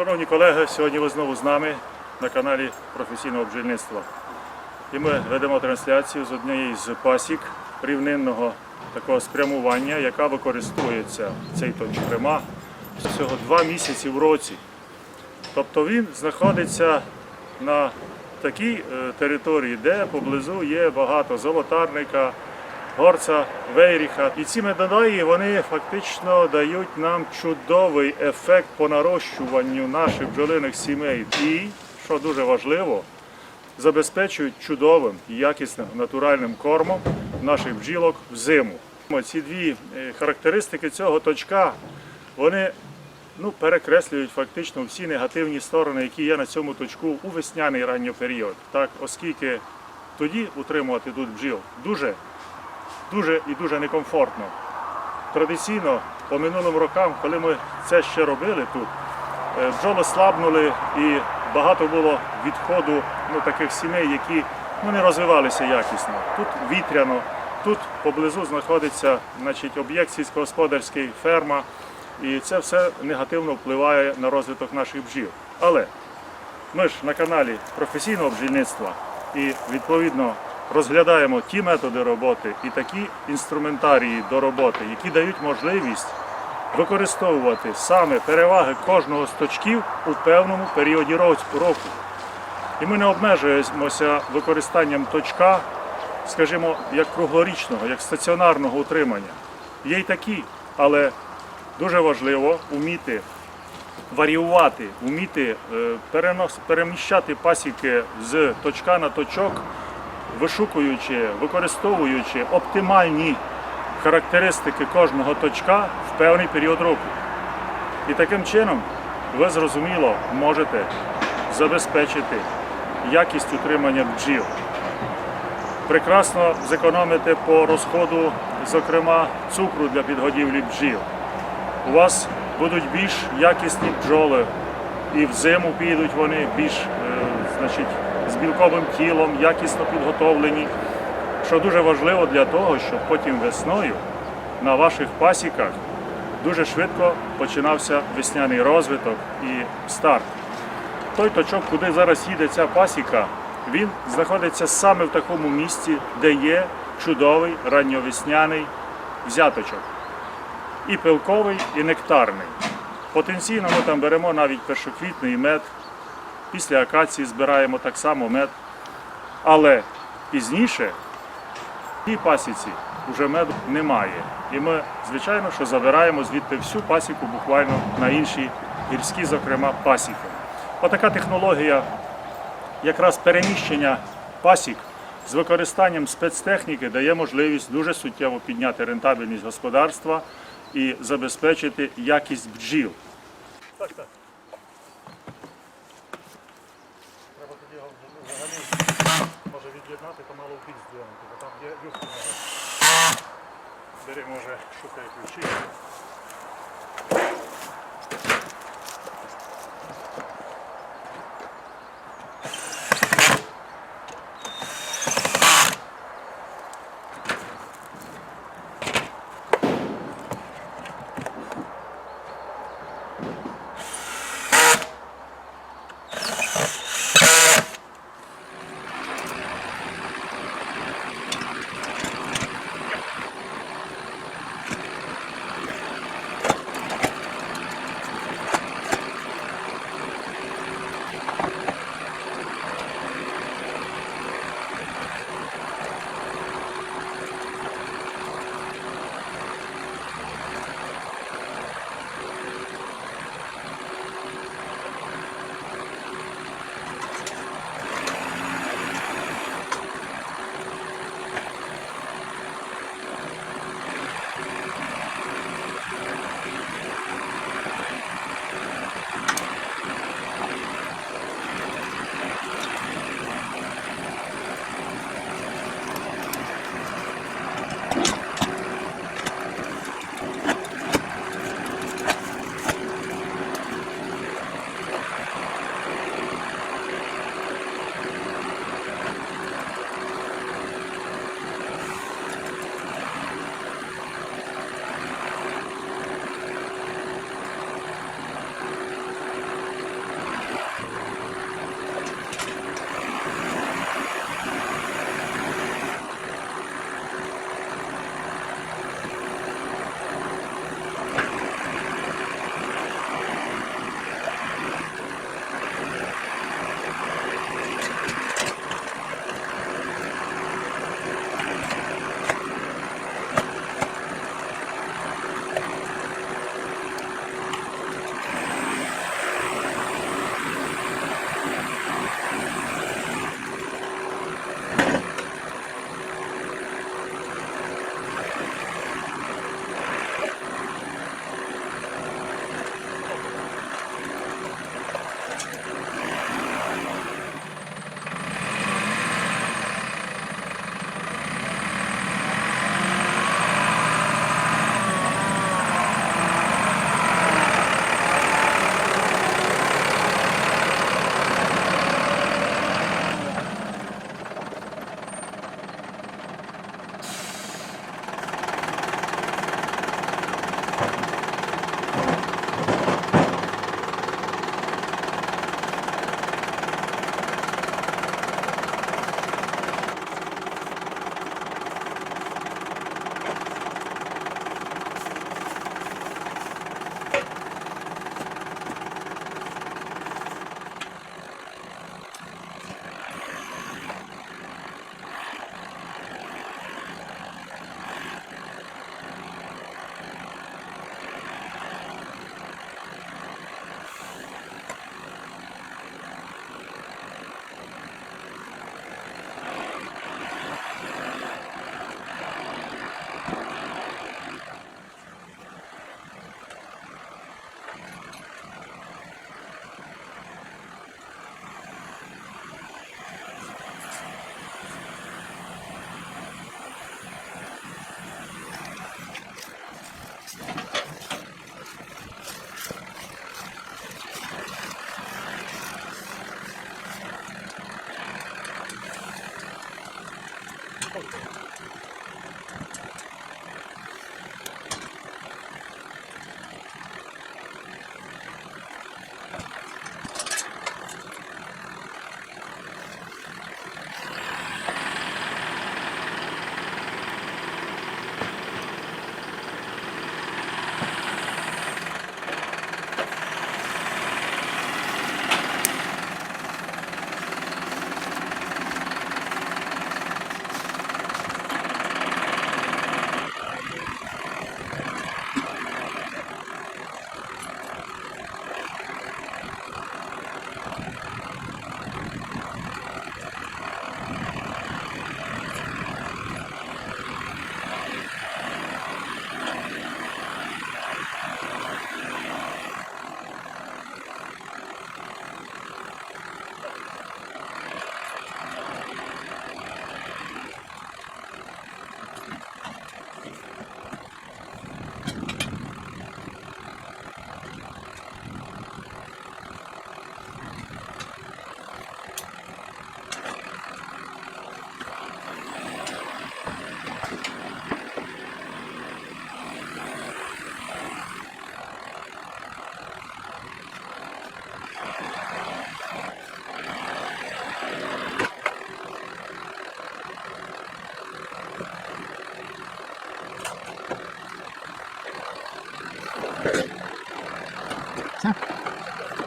Шановні колеги, сьогодні ви знову з нами на каналі професійного бджільництва. І ми ведемо трансляцію з однієї з пасік рівнинного такого спрямування, яка використовується цей точок всього два місяці в році. Тобто він знаходиться на такій е, території, де поблизу є багато золотарника, горца, вейріха. І ці медонаї вони фактично дають нам чудовий ефект по нарощуванню наших бджолиних сімей. І, що дуже важливо, забезпечують чудовим якісним натуральним кормом наших бджілок взиму. Ці дві е, характеристики цього точка вони ну, перекреслюють фактично всі негативні сторони, які є на цьому точку у весняний ранній період. Так, оскільки тоді утримувати тут бджіл дуже, дуже і дуже некомфортно. Традиційно по минулим рокам, коли ми це ще робили тут, е, бджоли слабнули і багато було відходу ну, таких сімей, які ну, не розвивалися якісно. Тут вітряно, тут поблизу знаходиться значить, об'єкт сільськогосподарський, ферма. І це все негативно впливає на розвиток наших бджіл. Але ми ж на каналі професійного бджільництва і відповідно розглядаємо ті методи роботи і такі інструментарії до роботи, які дають можливість використовувати саме переваги кожного з точків у певному періоді року. І ми не обмежуємося використанням точка, скажімо, як круглорічного, як стаціонарного утримання. Є й такі, але дуже важливо вміти варіювати, вміти е, переміщати пасіки з точка на точок, вишукуючи, використовуючи оптимальні характеристики кожного точка в певний період року. І таким чином ви зрозуміло можете забезпечити якість утримання бджіл. Прекрасно зекономити по розходу, зокрема, цукру для підгодівлі бджіл у вас будуть більш якісні бджоли, і взиму підуть вони більш е, значить, з білковим тілом, якісно підготовлені, що дуже важливо для того, щоб потім весною на ваших пасіках дуже швидко починався весняний розвиток і старт. Той точок, куди зараз їде ця пасіка, він знаходиться саме в такому місці, де є чудовий ранньовесняний взяточок і пилковий, і нектарний. Потенційно ми там беремо навіть першоквітний мед, після акації збираємо так само мед. Але пізніше в тій пасіці вже меду немає. І ми, звичайно, що забираємо звідти всю пасіку буквально на інші гірські, зокрема, пасіки. Отака технологія якраз переміщення пасік з використанням спецтехніки дає можливість дуже суттєво підняти рентабельність господарства і забезпечити якість бджіл. Так, так. Може від'єднати, то мало в бік здвинути, бо там є люфт. Беремо вже шукай ключі.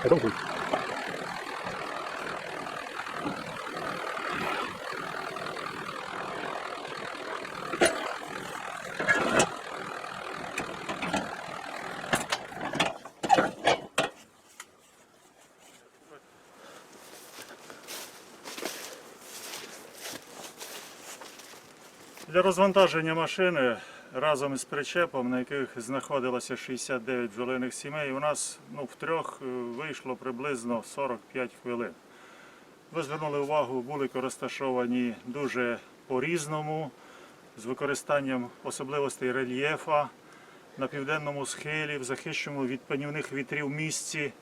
Продовжуй. Для розвантаження машини разом із причепом, на яких знаходилося 69 бджолиних сімей, у нас ну, в трьох е, вийшло приблизно 45 хвилин. Ви звернули увагу, були розташовані дуже по-різному, з використанням особливостей рельєфа на південному схилі, в захищеному від панівних вітрів місці.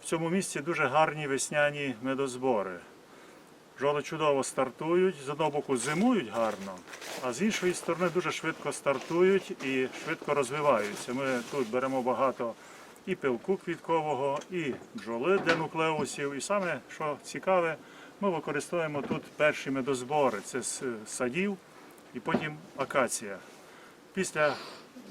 В цьому місці дуже гарні весняні медозбори. Бджоли чудово стартують, з одного боку зимують гарно, а з іншої сторони дуже швидко стартують і швидко розвиваються. Ми тут беремо багато і пилку квіткового, і бджоли для нуклеусів. І саме, що цікаве, ми використовуємо тут перші медозбори. Це з садів і потім акація. Після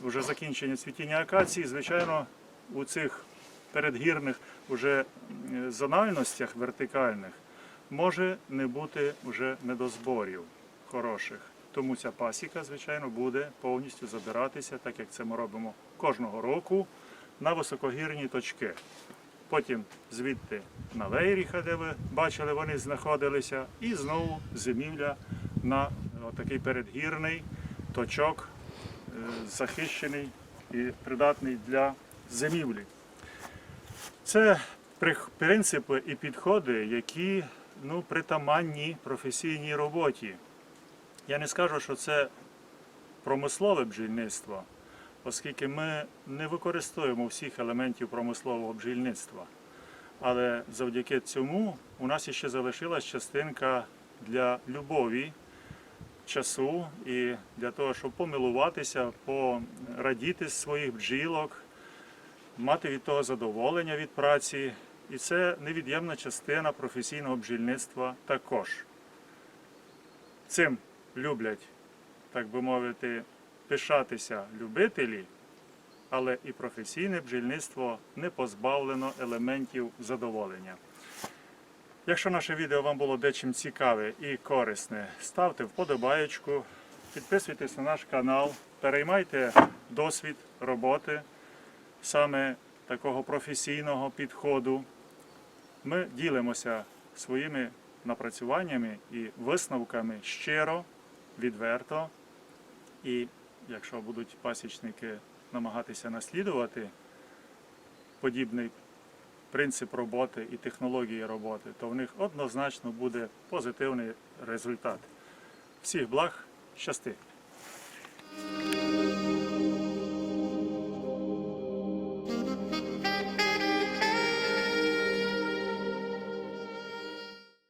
вже закінчення цвітіння акації, звичайно, у цих передгірних уже м, зональностях вертикальних може не бути вже медозборів хороших. Тому ця пасіка, звичайно, буде повністю забиратися, так як це ми робимо кожного року, на високогірні точки. Потім звідти на Вейріха, де ви бачили, вони знаходилися, і знову зимівля на такий передгірний точок, е, захищений і придатний для зимівлі. Це принципи і підходи, які ну, притаманні професійній роботі. Я не скажу, що це промислове бджільництво, оскільки ми не використовуємо всіх елементів промислового бджільництва. Але завдяки цьому у нас ще залишилась частинка для любові часу і для того, щоб помилуватися, порадіти з своїх бджілок, мати від того задоволення від праці. І це невід'ємна частина професійного бджільництва також. Цим люблять, так би мовити, пишатися любителі, але і професійне бджільництво не позбавлено елементів задоволення. Якщо наше відео вам було дечим цікаве і корисне, ставте вподобаєчку, підписуйтесь на наш канал, переймайте досвід роботи саме такого професійного підходу. Ми ділимося своїми напрацюваннями і висновками щиро, відверто. І якщо будуть пасічники намагатися наслідувати подібний принцип роботи і технології роботи, то в них однозначно буде позитивний результат. Всіх благ, щасти!